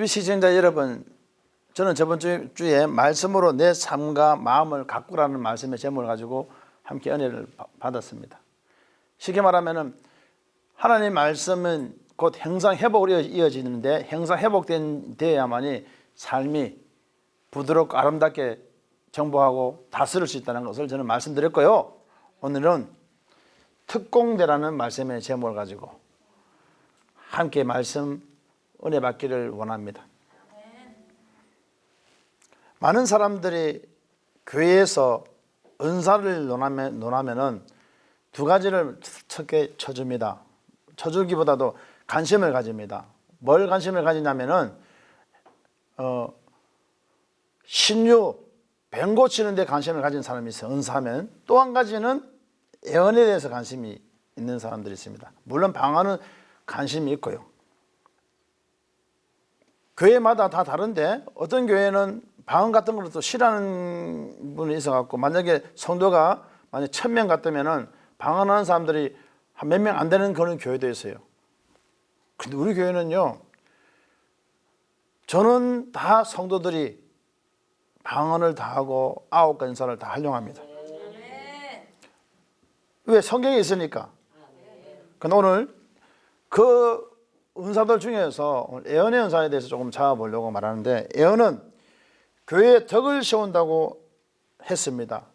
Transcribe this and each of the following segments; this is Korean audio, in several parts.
TV 시청자 여러분, 저는 저번 주- 주에 말씀으로 내 삶과 마음을 가꾸라는 말씀의 제목을 가지고 함께 은혜를 바- 받았습니다. 쉽게 말하면은 하나님 말씀은 곧 행상 회복으로 이어- 이어지는데 행상 회복된 되어야만이 삶이 부드럽고 아름답게 정복하고 다스릴 수 있다는 것을 저는 말씀드렸고요. 오늘은 특공대라는 말씀의 제목을 가지고 함께 말씀 은혜 받기를 원합니다. 많은 사람들이 교회에서 은사를 논하면, 논하면은 두 가지를 척게 쳐줍니다. 쳐주기보다도 관심을 가집니다. 뭘 관심을 가지냐면은 어, 신유 병 고치는 데 관심을 가진 사람이 있어요. 은사하면 또 한 가지는 예언에 대해서 관심이 있는 사람들이 있습니다. 물론 방언은 관심이 있고요. 교회마다 다 다른데 어떤 교회는 방언 같은 걸 또 싫어하는 분이 있어갖고 만약에 성도가 만약 천 명 같으면은 방언하는 사람들이 한 몇 명 안 되는 그런 교회도 있어요. 근데 우리 교회는요, 저는 다 성도들이 방언을 다 하고 아홉 가지 인사를 다 활용합니다. 왜 성경에 있으니까. 근데 오늘 그 은사들 중에서 예언의 은사에 대해서 조금 잡아보려고 말하는데 예언은 교회에 덕을 세운다고 했습니다.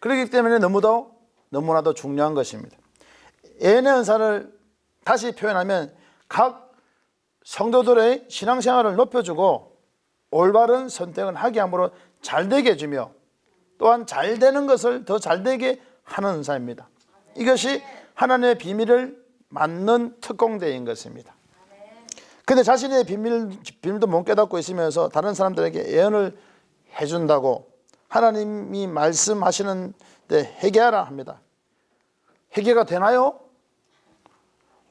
그렇기 때문에 너무도 너무나도 중요한 것입니다. 예언의 은사를 다시 표현하면 각 성도들의 신앙생활을 높여주고 올바른 선택을 하게 함으로 잘되게 해주며 또한 잘 되는 것을 더 잘되게 하는 은사입니다. 이것이 하나님의 비밀을 맞는 특공대인 것입니다. 근데 자신의 비밀, 비밀도 못 깨닫고 있으면서 다른 사람들에게 예언을 해준다고 하나님이 말씀하시는데 회개하라 합니다. 회개가 되나요?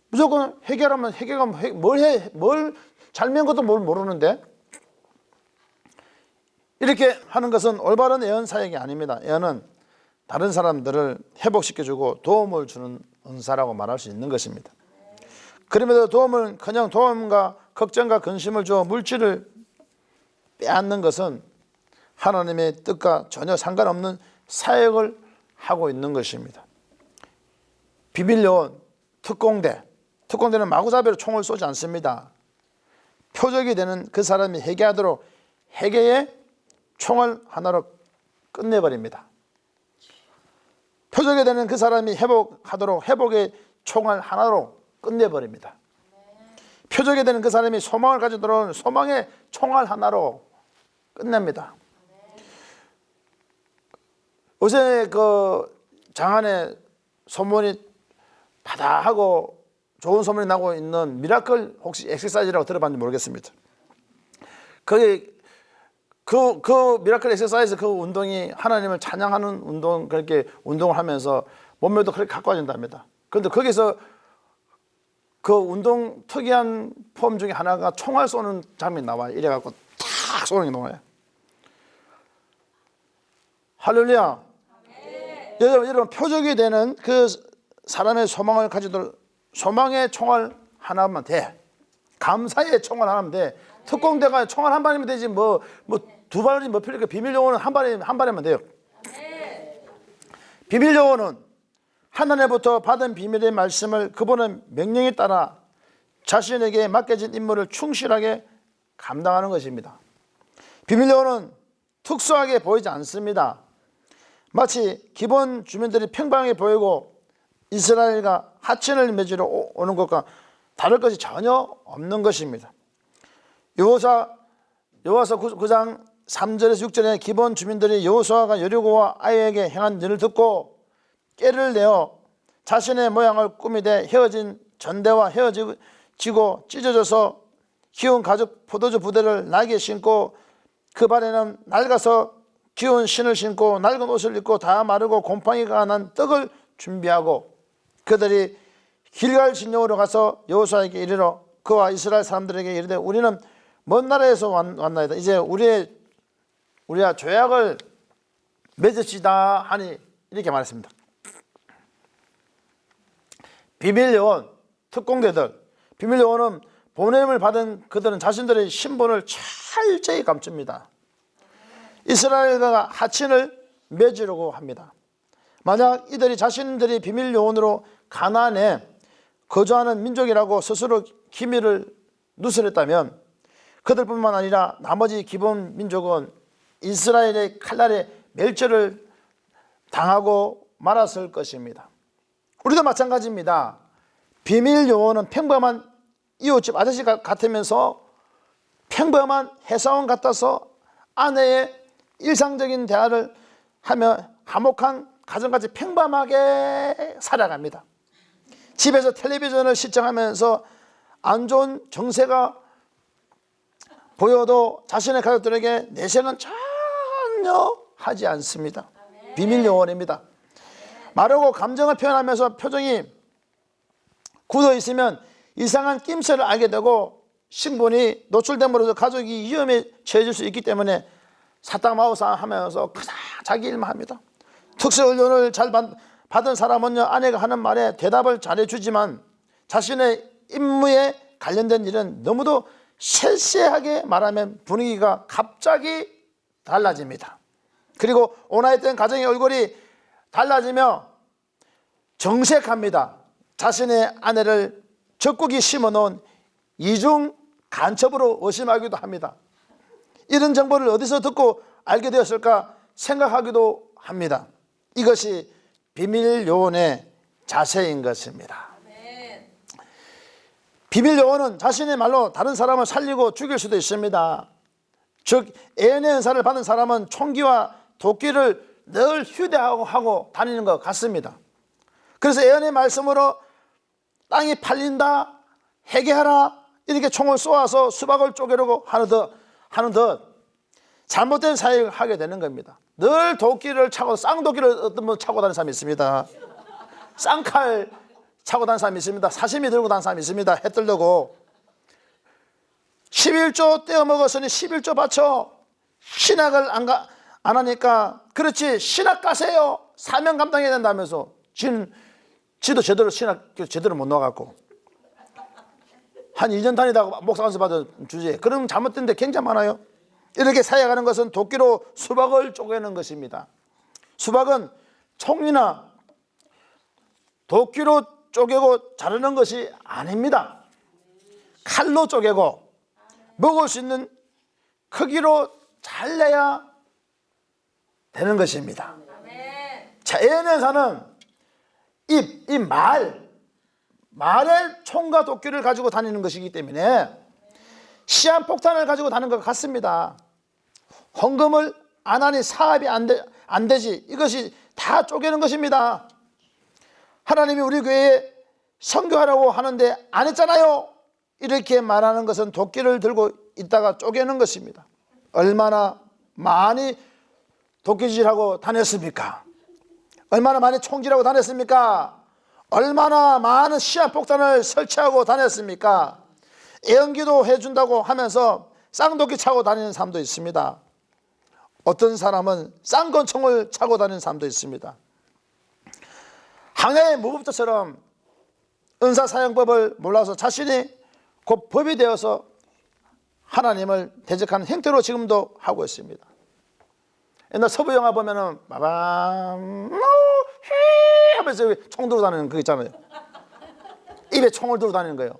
무조건 회개하면 회개가 뭐 회- 뭘 해, 뭘 잘면 것도 뭘 모르는데 이렇게 하는 것은 올바른 예언 사역이 아닙니다. 예언은 다른 사람들을 회복시켜주고 도움을 주는 은사라고 말할 수 있는 것입니다. 그럼에도 도움을 그냥 도움과 걱정과 근심을 주어 물질을 빼앗는 것은 하나님의 뜻과 전혀 상관없는 사역을 하고 있는 것입니다. 비밀요원, 특공대, 특공대는 마구잡이로 총을 쏘지 않습니다. 표적이 되는 그 사람이 회개하도록 회개의 총을 하나로 끝내버립니다. 표적이 되는 그 사람이 회복하도록 회복의 총알 하나로 끝내버립니다. 표적이 되는 그 사람이 소망을 가지도록 소망의 총알 하나로 끝냅니다. 요새 그 장안에 소문이 바다하고 좋은 소문이 나고 있는 미라클 혹시 엑서사이즈라고 들어봤는지 모르겠습니다. 거기 그, 그 미라클 엑서사이즈 그 운동이 하나님을 찬양하는 운동, 그렇게 운동을 하면서 몸매도 그렇게 가꿔진답니다. 그런데 거기서 그 운동 특이한 폼 중에 하나가 총알 쏘는 장면이 나와요. 이래갖고 탁 쏘는 게 나와요. 할렐루야. 여러분, 여러분, 표적이 되는 그 사람의 소망을 가지도록 소망의 총알 하나만 돼. 감사의 총알 하나면 돼. 특공대가 총알 한 발이면 되지 뭐 뭐 두 발이 뭐 필요해 비밀 용어는 한 발이 한 발이면 돼요. 비밀 용어는 하나님부터 받은 비밀의 말씀을 그분의 명령에 따라 자신에게 맡겨진 임무를 충실하게 감당하는 것입니다. 비밀 용어는 특수하게 보이지 않습니다. 마치 기본 주민들이 평방하게 보이고 이스라엘과 하친을 맺으러 오- 오는 것과 다를 것이 전혀 없는 것입니다. 여호사 여호와서 9장 3절에서 6절에 기본 주민들이 여호수아가 여리고와 아이에게 행한 일을 듣고 깨를 내어 자신의 모양을 꾸미되 헤어진 전대와 헤어지고 찢어져서 키운 가죽 포도주 부대를 날개 신고 그 발에는 낡아서 기운 신을 신고 낡은 옷을 입고 다 마르고 곰팡이가 난 떡을 준비하고 그들이 길갈 진영으로 가서 여호수아에게 이르러 그와 이스라엘 사람들에게 이르되 우리는 먼 나라에서 왔- 왔나이다 이제 우리의 우리가 조약을 맺읍시다 하니 이렇게 말했습니다. 비밀 요원 특공대들 비밀 요원은 보냄을 받은 그들은 자신들의 신분을 철저히 감춥니다. 이스라엘과 하친을 맺으려고 합니다. 만약 이들이 자신들이 비밀 요원으로 가나안에 거주하는 민족이라고 스스로 기밀을 누설했다면 그들뿐만 아니라 나머지 기본 민족은 이스라엘의 칼날에 멸절을 당하고 말았을 것입니다. 우리도 마찬가지입니다. 비밀 요원은 평범한 이웃집 아저씨 같으면서 평범한 회사원 같아서 아내의 일상적인 대화를 하며 화목한 가정같이 평범하게 살아갑니다. 집에서 텔레비전을 시청하면서 안 좋은 정세가 보여도 자신의 가족들에게 내색은 전혀 하지 않습니다. 비밀 요원입니다. 마르고 감정을 표현하면서 표정이 굳어 있으면 이상한 낌새를 알게 되고 신분이 노출됨으로써 가족이 위험에 처해질 수 있기 때문에 사탕마우사 하면서 그냥 자기 일만 합니다. 특수훈련을 잘 받, 받은 사람은요 아내가 하는 말에 대답을 잘해주지만 자신의 임무에 관련된 일은 너무도 세세하게 말하면 분위기가 갑자기 달라집니다. 그리고 온화했던 가정의 얼굴이 달라지며 정색합니다. 자신의 아내를 적국이 심어놓은 이중 간첩으로 의심하기도 합니다. 이런 정보를 어디서 듣고 알게 되었을까 생각하기도 합니다. 이것이 비밀 요원의 자세인 것입니다. 비밀 요원은 자신의 말로 다른 사람을 살리고 죽일 수도 있습니다. 즉 애연의 은사를 받은 사람은 총기와 도끼를 늘 휴대하고 하고 다니는 것 같습니다. 그래서 애연의 말씀으로 땅이 팔린다, 해계하라 이렇게 총을 쏘아서 수박을 쪼개려고 하는 듯 하는 듯 잘못된 사역을 하게 되는 겁니다. 늘 도끼를 차고 쌍도끼를 어떤 분 차고 다니는 사람이 있습니다. 쌍칼 차고 다니는 사람이 있습니다. 사심이 들고 다니는 사람이 있습니다. 해 뜨려고 11조 떼어 먹었으니 11조 바쳐 신학을 안, 가, 안 하니까 그렇지 신학 가세요. 사명 감당해야 된다면서 지는 지도 제대로 신학 제대로 못 나가고 한 2년 다니다가 목사 안수 받은 주제 그런 잘못된 데 굉장히 많아요. 이렇게 사역하는 것은 도끼로 수박을 쪼개는 것입니다. 수박은 총이나 도끼로 쪼개고 자르는 것이 아닙니다. 칼로 쪼개고 먹을 수 있는 크기로 잘라야 되는 것입니다. 자, 애연사는 입, 이 말, 말의 총과 도끼를 가지고 다니는 것이기 때문에 시한폭탄을 가지고 다니는 것 같습니다. 헌금을 안 하니 사업이 안, 되, 안 되지. 이것이 다 쪼개는 것입니다. 하나님이 우리 교회에 선교하라고 하는데 안 했잖아요. 이렇게 말하는 것은 도끼를 들고 있다가 쪼개는 것입니다. 얼마나 많이 도끼질하고 다녔습니까? 얼마나 많이 총질하고 다녔습니까? 얼마나 많은 시한 폭탄을 설치하고 다녔습니까? 애연기도 해준다고 하면서 쌍도끼 차고 다니는 사람도 있습니다. 어떤 사람은 쌍권총을 차고 다니는 사람도 있습니다. 항해의 무법자처럼 은사사용법을 몰라서 자신이 곧 법이 되어서 하나님을 대적하는 행태로 지금도 하고 있습니다. 옛날 서부 영화 보면은 빠밤 휘 하면서 총 들고 다니는 거 있잖아요. 입에 총을 들고 다니는 거예요.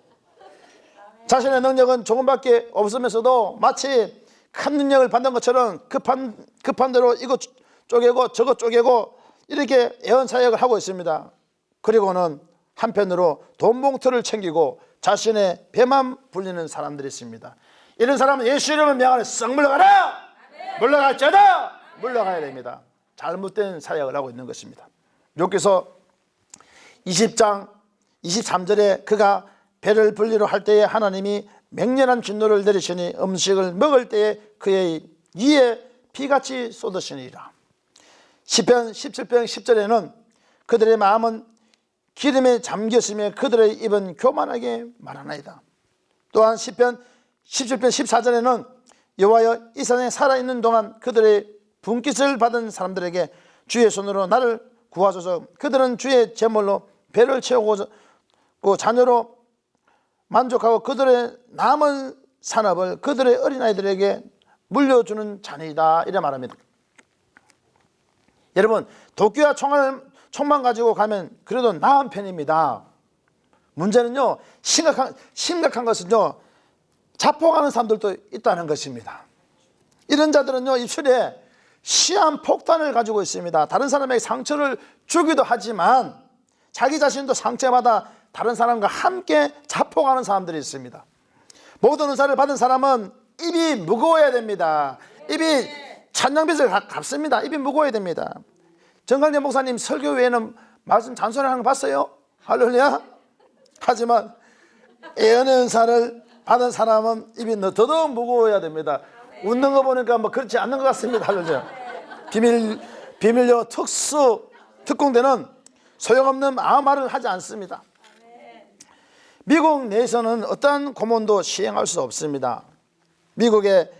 자신의 능력은 조금밖에 없으면서도 마치 큰 능력을 받는 것처럼 급한 급한 대로 이거 쪼개고 저거 쪼개고 이렇게 애원 사역을 하고 있습니다. 그리고는 한편으로 돈 봉투를 챙기고 자신의 배만 불리는 사람들이 있습니다. 이런 사람은 예수 이름을 명하는 썩 물러가라! 물러갈지어다! 물러가야 됩니다. 잘못된 사역을 하고 있는 것입니다. 여기서 20장 23절에 그가 배를 분리로 할 때에 하나님이 맹렬한 진노를 내리시니 음식을 먹을 때에 그의 이에 피같이 쏟으시니라. 10편 17편 10절에는 그들의 마음은 기름에 잠겼으며 그들의 입은 교만하게 말하나이다. 또한 10편 17편 14절에는 여호와여 이 세상에 살아있는 동안 그들의 분깃을 받은 사람들에게 주의 손으로 나를 구하소서 그들은 주의 제물로 배를 채우고 자녀로 만족하고 그들의 남은 산업을 그들의 어린아이들에게 물려주는 자녀이다 이래 말합니다. 여러분 도끼와 총알, 총만 가지고 가면 그래도 나은 편입니다. 문제는요 심각한, 심각한 것은요 자폭하는 사람들도 있다는 것입니다. 이런 자들은요 입술에 시한 폭탄을 가지고 있습니다. 다른 사람에게 상처를 주기도 하지만 자기 자신도 상처받아 다른 사람과 함께 자폭하는 사람들이 있습니다. 모든 은사를 받은 사람은 입이 무거워야 됩니다. 입이 찬양빚을 갚- 갚습니다. 입이 무거워야 됩니다. 정강재 목사님 설교 외에는 말씀 잔소리하는 거 봤어요? 할렐루야. 하지만 예언의 은사를 받은 사람은 입이 더- 더더욱 무거워야 됩니다. 웃는 거 보니까 뭐 그렇지 않는 것 같습니다. 할렐루야. 비밀 비밀요 특수 특공대는 소용없는 아무 말을 하지 않습니다. 미국 내에서는 어떠한 고문도 시행할 수 없습니다. 미국의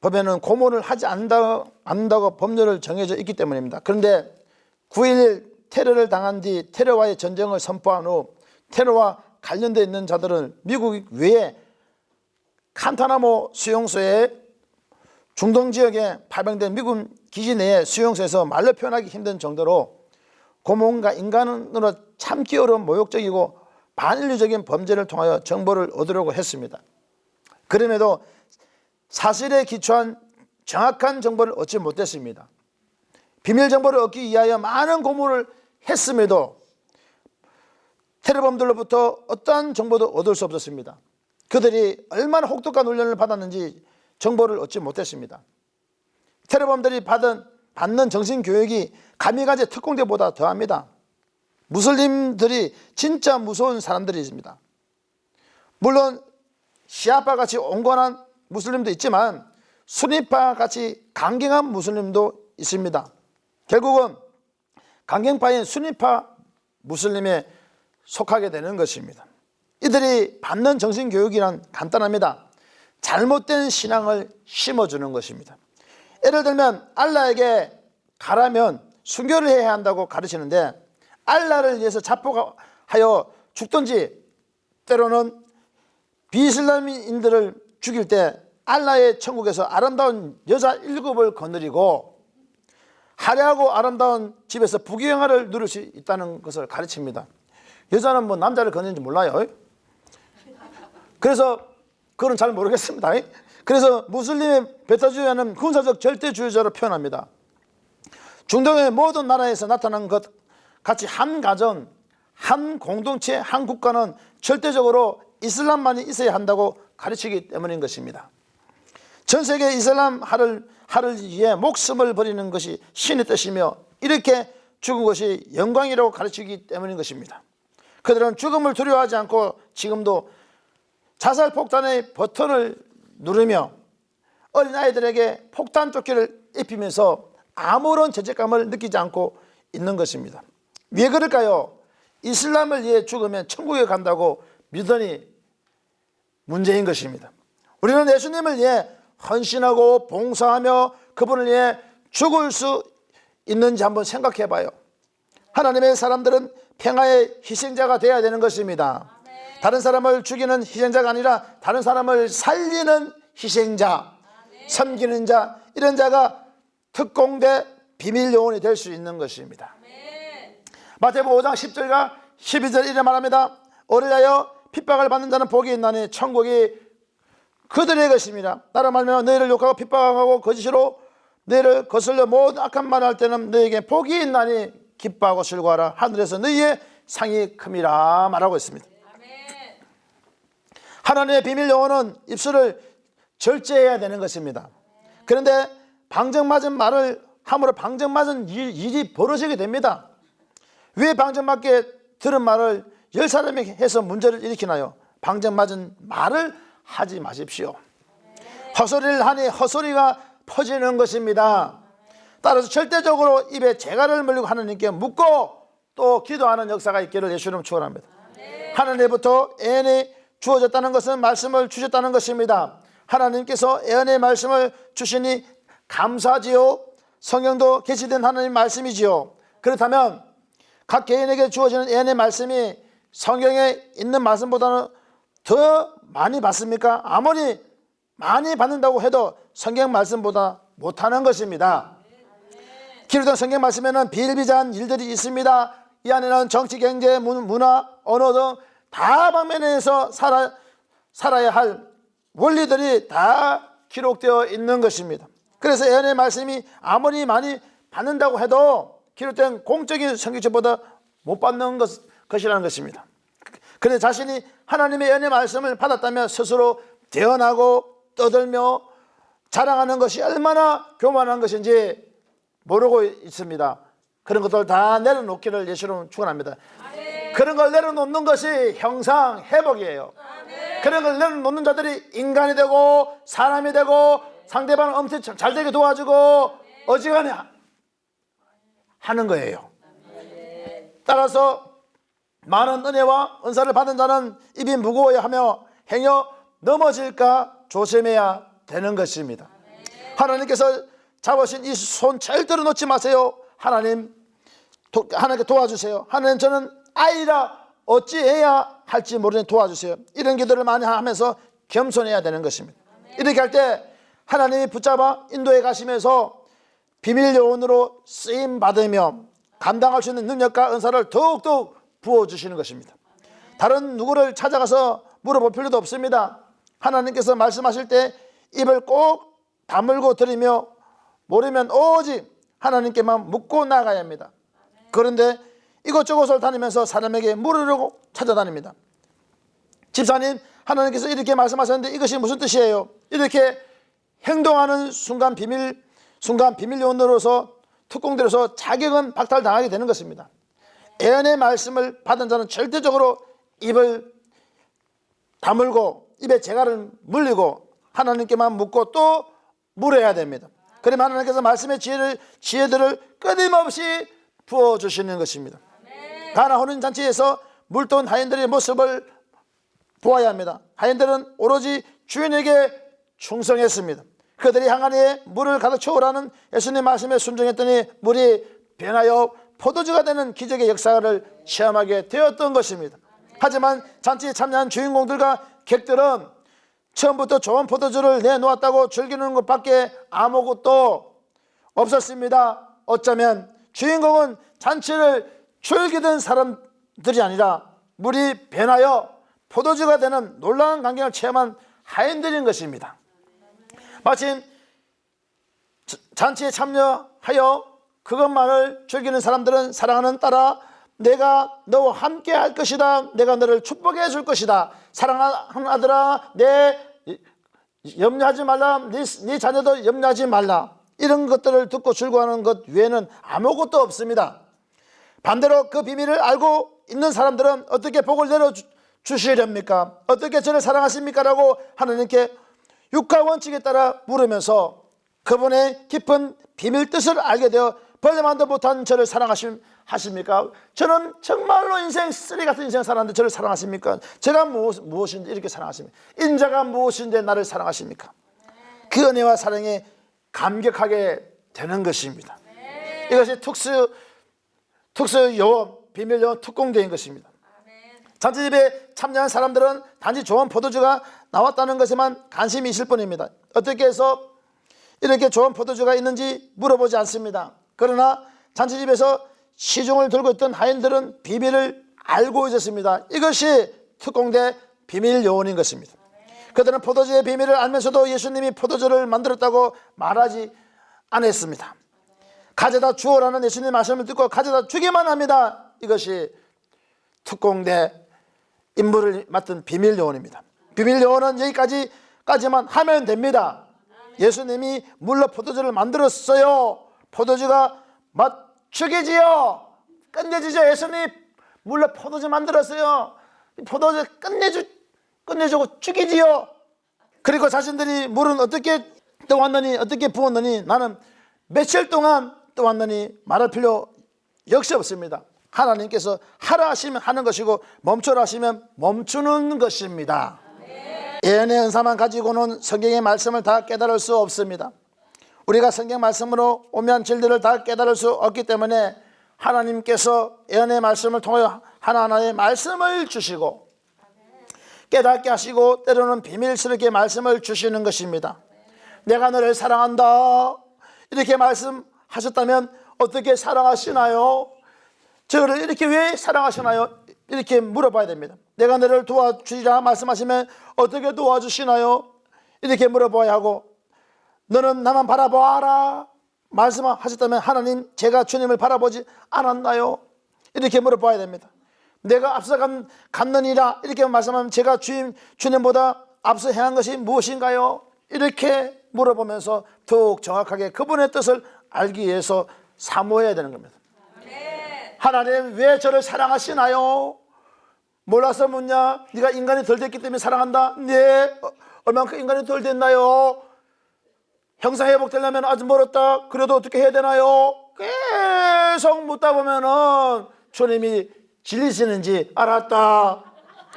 법에는 고문을 하지 않는다, 않는다고 법률을 정해져 있기 때문입니다. 그런데 9.11 테러를 당한 뒤 테러와의 전쟁을 선포한 후 테러와 관련되어 있는 자들은 미국 외에 칸타나모 수용소에 중동 지역에 발병된 미국 기지 내의 수용소에서 말로 표현하기 힘든 정도로 고문과 인간으로 참기 어려운 모욕적이고 반인류적인 범죄를 통하여 정보를 얻으려고 했습니다. 그럼에도 사실에 기초한 정확한 정보를 얻지 못했습니다. 비밀 정보를 얻기 위하여 많은 고문을 했음에도 테러범들로부터 어떠한 정보도 얻을 수 없었습니다. 그들이 얼마나 혹독한 훈련을 받았는지 정보를 얻지 못했습니다. 테러범들이 받은 받는 정신 교육이 가미가제 특공대보다 더합니다. 무슬림들이 진짜 무서운 사람들이 있습니다. 물론 시아파 같이 온건한 무슬림도 있지만 수니파 같이 강경한 무슬림도 있습니다. 결국은 강경파인 수니파 무슬림에 속하게 되는 것입니다. 이들이 받는 정신 교육이란 간단합니다. 잘못된 신앙을 심어주는 것입니다. 예를 들면 알라에게 가라면 순교를 해야 한다고 가르치는데 알라를 위해서 자폭하여 죽든지 때로는 비이슬람인들을 죽일 때 알라의 천국에서 아름다운 여자 일곱을 거느리고 화려하고 아름다운 집에서 부귀영화를 누릴 수 있다는 것을 가르칩니다. 여자는 뭐 남자를 거느는지 몰라요. 그래서 그건 잘 모르겠습니다. 그래서 무슬림의 베타주의자는 군사적 절대주의자로 표현합니다. 중동의 모든 나라에서 나타난 것 같이 한 가정, 한 공동체, 한 국가는 절대적으로 이슬람만이 있어야 한다고 가르치기 때문인 것입니다. 전 세계 이슬람 하를, 하를 위해 목숨을 버리는 것이 신의 뜻이며 이렇게 죽은 것이 영광이라고 가르치기 때문인 것입니다. 그들은 죽음을 두려워하지 않고 지금도 자살 폭탄의 버튼을 누르며 어린아이들에게 폭탄 조끼를 입히면서 아무런 죄책감을 느끼지 않고 있는 것입니다. 왜 그럴까요? 이슬람을 위해 죽으면 천국에 간다고 믿으니 문제인 것입니다. 우리는 예수님을 위해 헌신하고 봉사하며 그분을 위해 죽을 수 있는지 한번 생각해 봐요. 하나님의 사람들은 평화의 희생자가 되어야 되는 것입니다. 다른 사람을 죽이는 희생자가 아니라 다른 사람을 살리는 희생자, 섬기는 자, 이런 자가 특공대 비밀 요원이 될 수 있는 것입니다. 마태복음 5장 10절과 12절 이래 말합니다. 어리하여 핍박을 받는 자는 복이 있나니 천국이 그들의 것입니다. 나라 말며 너희를 욕하고 핍박하고 거짓으로 너희를 거슬려 모든 악한 말을 할 때는 너희에게 복이 있나니 기뻐하고 즐거워하라. 하늘에서 너희의 상이 큼이라 말하고 있습니다. 하나님의 비밀 영혼은 입술을 절제해야 되는 것입니다. 그런데 방정맞은 말을 함으로 방정맞은 일, 일이 벌어지게 됩니다. 왜 방정맞게 들은 말을 열 사람이 해서 문제를 일으키나요? 방정맞은 말을 하지 마십시오. 헛소리를 하니 헛소리가 퍼지는 것입니다. 따라서 절대적으로 입에 재갈을 물리고 하나님께 묻고 또 기도하는 역사가 있기를 예수님 축원합니다. 하나님부터 애언이 주어졌다는 것은 말씀을 주셨다는 것입니다. 하나님께서 애언의 말씀을 주시니 감사지요. 성경도 계시된 하나님 말씀이지요. 그렇다면 각 개인에게 주어지는 애언의 말씀이 성경에 있는 말씀보다는 더 많이 받습니까? 아무리 많이 받는다고 해도 성경 말씀보다 못하는 것입니다. 기록된 성경 말씀에는 비일비재한 일들이 있습니다. 이 안에는 정치, 경제, 문- 문화, 언어 등 다 방면에서 살아, 살아야 할 원리들이 다 기록되어 있는 것입니다. 그래서 예언의 말씀이 아무리 많이 받는다고 해도 기록된 공적인 성경책보다 못 받는 것, 것이라는 것입니다. 그런데 자신이 하나님의 예언의 말씀을 받았다면 스스로 대언하고 떠들며 자랑하는 것이 얼마나 교만한 것인지 모르고 있습니다. 그런 것들 다 내려놓기를 예수는 축원합니다. 그런 걸 내려놓는 것이 형상 회복이에요. 그런 걸 내려놓는 자들이 인간이 되고 사람이 되고 상대방을 엄청 잘 되게 도와주고 어지간히 하- 하는 거예요. 따라서 많은 은혜와 은사를 받은 자는 입이 무거워야 하며 행여 넘어질까 조심해야 되는 것입니다. 하나님께서 잡으신 이 손 절대로 놓지 마세요. 하나님 도, 하나님께 도와주세요. 하나님 저는 아이라 어찌해야 할지 모르니 도와주세요. 이런 기도를 많이 하면서 겸손해야 되는 것입니다. 이렇게 할 때 하나님이 붙잡아 인도에 가시면서 비밀 요원으로 쓰임 받으며 감당할 수 있는 능력과 은사를 더욱더욱 부어주시는 것입니다. 다른 누구를 찾아가서 물어볼 필요도 없습니다. 하나님께서 말씀하실 때 입을 꼭 다물고 들으며 모르면 오직 하나님께만 묻고 나가야 합니다. 그런데 이곳저곳을 다니면서 사람에게 물으려고 찾아다닙니다. 집사님, 하나님께서 이렇게 말씀하셨는데 이것이 무슨 뜻이에요? 이렇게 행동하는 순간 비밀, 순간 비밀 요원으로서 특공대로서 자격은 박탈당하게 되는 것입니다. 예언의 말씀을 받은 자는 절대적으로 입을 다물고 입에 재갈을 물리고 하나님께만 묻고 또 물어야 됩니다. 그러면 하나님께서 말씀의 지혜를 지혜들을 끊임없이 부어 주시는 것입니다. 가나 혼인 잔치에서 물돈 하인들의 모습을 보아야 합니다. 하인들은 오로지 주인에게 충성했습니다. 그들이 항아리에 물을 가득 채우라는 예수님 말씀에 순종했더니 물이 변하여 포도주가 되는 기적의 역사를 체험하게 되었던 것입니다. 하지만 잔치에 참여한 주인공들과 객들은 처음부터 좋은 포도주를 내놓았다고 즐기는 것밖에 아무것도 없었습니다. 어쩌면 주인공은 잔치를 즐기던 사람들이 아니라 물이 변하여 포도주가 되는 놀라운 광경을 체험한 하인들인 것입니다. 마침 잔치에 참여하여 그것만을 즐기는 사람들은 사랑하는 딸아 내가 너와 함께 할 것이다. 내가 너를 축복해 줄 것이다. 사랑하는 아들아 내 염려하지 말라. 네, 네 자녀도 염려하지 말라. 이런 것들을 듣고 즐거워하는 것 외에는 아무것도 없습니다 반대로 그 비밀을 알고 있는 사람들은 어떻게 복을 내려 주시렵니까 어떻게 저를 사랑하십니까 라고 하나님께 육하 원칙에 따라 물으면서 그분의 깊은 비밀 뜻을 알게 되어 벌레만도 못한 저를 사랑하십니까? 저는 정말로 인생 쓰레기 같은 인생 살았는데 저를 사랑하십니까? 제가 무엇, 무엇인데 이렇게 사랑하십니까? 인자가 무엇인데 나를 사랑하십니까? 그 은혜와 사랑에 감격하게 되는 것입니다. 이것이 특수 특수 요원, 비밀 요원 특공대인 것입니다. 잔치집에 참여한 사람들은 단지 좋은 포도주가 나왔다는 것에만 관심이 있을 뿐입니다. 어떻게 해서 이렇게 좋은 포도주가 있는지 물어보지 않습니다. 그러나 잔치집에서 시중을 들고 있던 하인들은 비밀을 알고 있었습니다. 이것이 특공대 비밀 요원인 것입니다. 그들은 포도주의 비밀을 알면서도 예수님이 포도주를 만들었다고 말하지 않았습니다. 가져다 주어라는 예수님 말씀을 듣고 가져다 주기만 합니다. 이것이 특공대 임무를 맡은 비밀 요원입니다. 비밀 요원은 여기까지까지만 하면 됩니다. 예수님이 물로 포도주를 만들었어요. 포도주가 맛 죽이지요. 끝내주죠. 예수님 물로 포도주 만들었어요. 포도주 끝내주 끝내주고 죽이지요. 그리고 자신들이 물은 어떻게 떠왔느니 어떻게 부었느니 나는 며칠 동안 떠왔느니 말할 필요 역시 없습니다. 하나님께서 하라 하시면 하는 것이고 멈추라 하시면 멈추는 것입니다. 예언의 은사만 가지고는 성경의 말씀을 다 깨달을 수 없습니다. 우리가 성경 말씀으로 오면 진리를 다 깨달을 수 없기 때문에 하나님께서 예언의 말씀을 통하여 하나하나의 말씀을 주시고 깨닫게 하시고 때로는 비밀스럽게 말씀을 주시는 것입니다. 내가 너를 사랑한다. 이렇게 말씀 하셨다면 어떻게 사랑하시나요? 저를 이렇게 왜 사랑하시나요? 이렇게 물어봐야 됩니다. 내가 너를 도와주리라 말씀하시면 어떻게 도와주시나요? 이렇게 물어봐야 하고 너는 나만 바라보아라 말씀하셨다면 하나님 제가 주님을 바라보지 않았나요? 이렇게 물어봐야 됩니다. 내가 앞서간 갔느니라 이렇게 말씀하면 제가 주님 주님보다 앞서 행한 것이 무엇인가요? 이렇게 물어보면서 더욱 정확하게 그분의 뜻을 알기 위해서 사모해야 되는 겁니다. 하나님 왜 저를 사랑하시나요? 몰라서 묻냐? 네가 인간이 덜 됐기 때문에 사랑한다? 네. 어, 얼만큼 인간이 덜 됐나요? 형사 회복되려면 아주 멀었다. 그래도 어떻게 해야 되나요? 계속 묻다 보면은 주님이 질리시는지 알았다.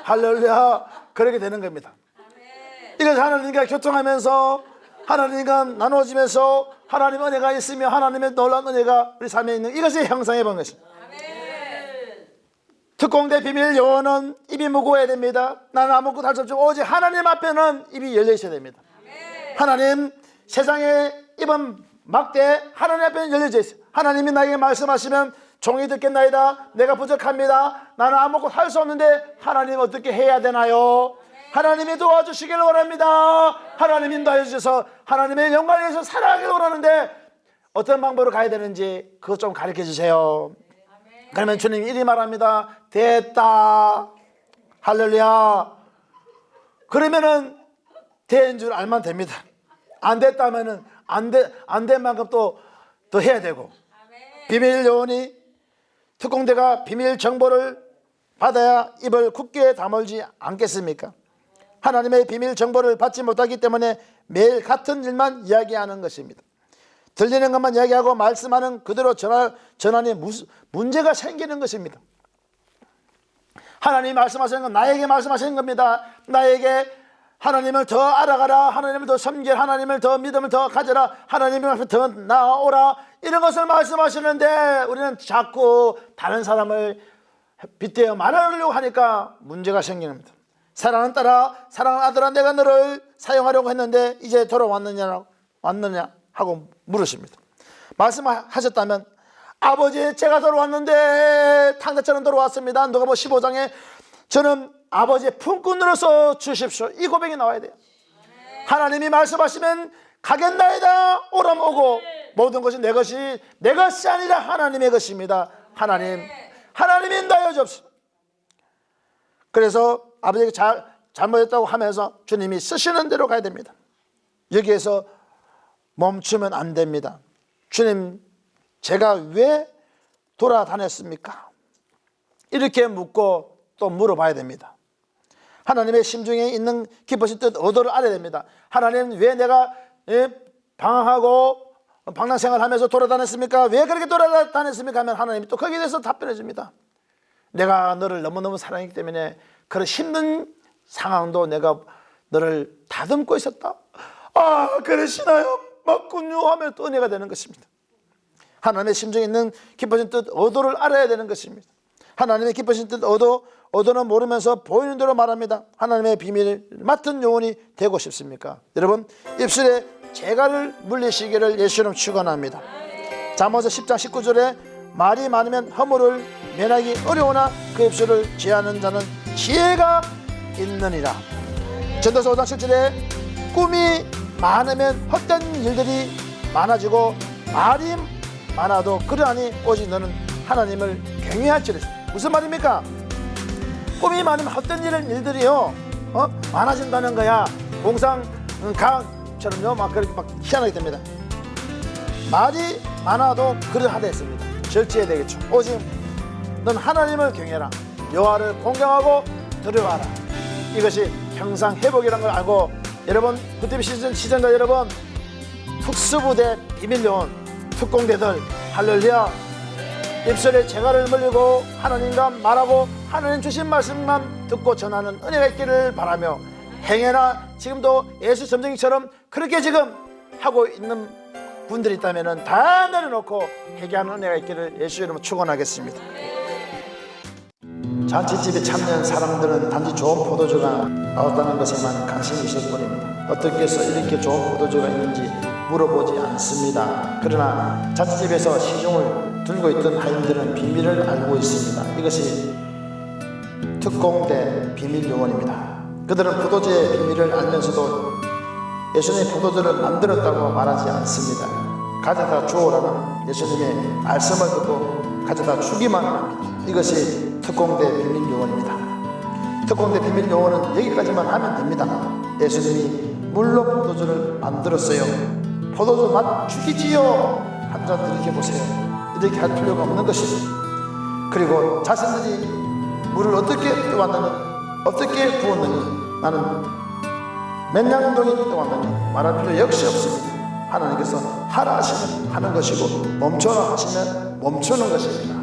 할렐루야. 그렇게 되는 겁니다. 이것을 하나님과 교통하면서 하나님과 나눠지면서 하나님 은혜가 있으며 하나님의 놀라운 은혜가 우리 삶에 있는 이것이 형상의 본 것입니다. 특공대 비밀 요원은 입이 무거워야 됩니다. 나는 아무것도 할 수 없죠. 오직 하나님 앞에는 입이 열려 있어야 됩니다. 하나님 세상에 입은 막대 하나님 앞에는 열려져 있어요. 하나님이 나에게 말씀하시면 종이 듣겠나이다. 내가 부족합니다. 나는 아무것도 할 수 없는데 하나님 어떻게 해야 되나요? 하나님이 도와주시길 원합니다. 하나님 인도해 주셔서 하나님의 영광을 위해서 살아가길 원하는데 어떤 방법으로 가야 되는지 그것 좀 가르쳐 주세요. 그러면 주님 이리 말합니다. 됐다. 할렐루야. 그러면은 된 줄 알면 됩니다. 안 됐다면은 안 돼 안 된 만큼 또 더 해야 되고 비밀 요원이 특공대가 비밀 정보를 받아야 입을 굳게 다물지 않겠습니까? 하나님의 비밀 정보를 받지 못하기 때문에 매일 같은 일만 이야기하는 것입니다. 들리는 것만 이야기하고 말씀하는 그대로 전하, 전하니 무슨 문제가 생기는 것입니다. 하나님이 말씀하시는 건 나에게 말씀하시는 겁니다. 나에게 하나님을 더 알아가라. 하나님을 더 섬길 하나님을 더 믿음을 더 가져라. 하나님을 더 나아오라. 이런 것을 말씀하시는데 우리는 자꾸 다른 사람을 빗대어 말하려고 하니까 문제가 생기는 겁니다. 사랑하는 딸아, 사랑하는 아들아, 내가 너를 사용하려고 했는데 이제 돌아왔느냐, 왔느냐 하고 물으십니다. 말씀하셨다면 아버지 제가 돌아왔는데 탕자처럼 돌아왔습니다. 누가 뭐 15장에 저는 아버지의 품꾼으로서 주십시오. 이 고백이 나와야 돼요. 하나님이 말씀하시면 가겠나이다 오람 오고 모든 것이 내 것이 내 것이 아니라 하나님의 것입니다. 하나님 하나님이 인도하여 주옵소서. 그래서 아버지가 잘, 잘못했다고 하면서 주님이 쓰시는 대로 가야 됩니다. 여기에서 멈추면 안 됩니다. 주님, 제가 왜 돌아다녔습니까? 이렇게 묻고 또 물어봐야 됩니다. 하나님의 심중에 있는 깊으신 뜻, 의도를 알아야 됩니다. 하나님, 왜 내가 예, 방황하고 방랑생활 하면서 돌아다녔습니까? 왜 그렇게 돌아다녔습니까? 하면 하나님이 또 거기에 대해서 답변해 줍니다. 내가 너를 너무너무 사랑했기 때문에 그런 힘든 상황도 내가 너를 다듬고 있었다. 아, 그러시나요? 맞군요. 하면 또 은혜가 되는 것입니다. 하나님의 심중에 있는 깊어진 뜻, 의도를 알아야 되는 것입니다. 하나님의 깊어진 뜻, 의도, 의도는 모르면서 보이는 대로 말합니다. 하나님의 비밀을 맡은 요원이 되고 싶습니까? 여러분, 입술에 재갈을 물리시기를 예수님 축원합니다. 잠언서 10장 19절에 말이 많으면 허물을 면하기 어려우나 그 입술을 제하는 자는 지혜가 있느니라. 전도서 5장 7절에 꿈이 많으면 헛된 일들이 많아지고 말이 많아도 그러하니 오직 너는 하나님을 경외할지라. 무슨 말입니까? 꿈이 많으면 헛된 일, 일들이요 어? 많아진다는 거야. 공상 음, 강처럼요 막 그렇게 막 희한하게 됩니다. 말이 많아도 그러하다 했습니다. 절제해야 되겠죠. 오직 넌 하나님을 경외라. 여호와를 공경하고 두려워하라. 이것이 형상 회복이라는 걸 알고 여러분 구티비 시즌 시청자 여러분 특수부대 비밀요원 특공대들 할렐루야 입술에 재갈을 물리고 하나님과 말하고 하나님 주신 말씀만 듣고 전하는 은혜가 있기를 바라며 행여나 지금도 예수 점쟁이처럼 그렇게 지금 하고 있는 분들이 있다면 다 내려놓고 회개하는 은혜가 있기를 예수 이름으로 축원하겠습니다. 잔치집에 참여한 사람들은 단지 좋은 포도주가 나왔다는 것에만 관심이 있을 뿐입니다. 어떻게 해서 이렇게 좋은 포도주가 있는지 물어보지 않습니다. 그러나 잔치집에서 시중을 들고 있던 하인들은 비밀을 알고 있습니다. 이것이 특공대 비밀 요원입니다. 그들은 포도주의 비밀을 알면서도 예수님이 포도주를 만들었다고 말하지 않습니다. 가져다 주오라는 예수님의 말씀을 듣고 가져다 주기만 합니다. 이것이 특공대 비밀 요원입니다. 특공대 비밀 요원은 여기까지만 하면 됩니다. 예수님이 물로 포도주를 만들었어요. 포도주 맛 죽이지요. 한 잔 들이켜 보세요. 이렇게 할 필요가 없는 것입니다. 그리고 자신들이 물을 어떻게 떠왔느니 어떻게 부었느니 나는 몇 년동이 떠왔느니 말할 필요 역시 없습니다. 하나님께서 하라 하시면 하는 것이고 멈춰라 하시면 멈추는 것입니다.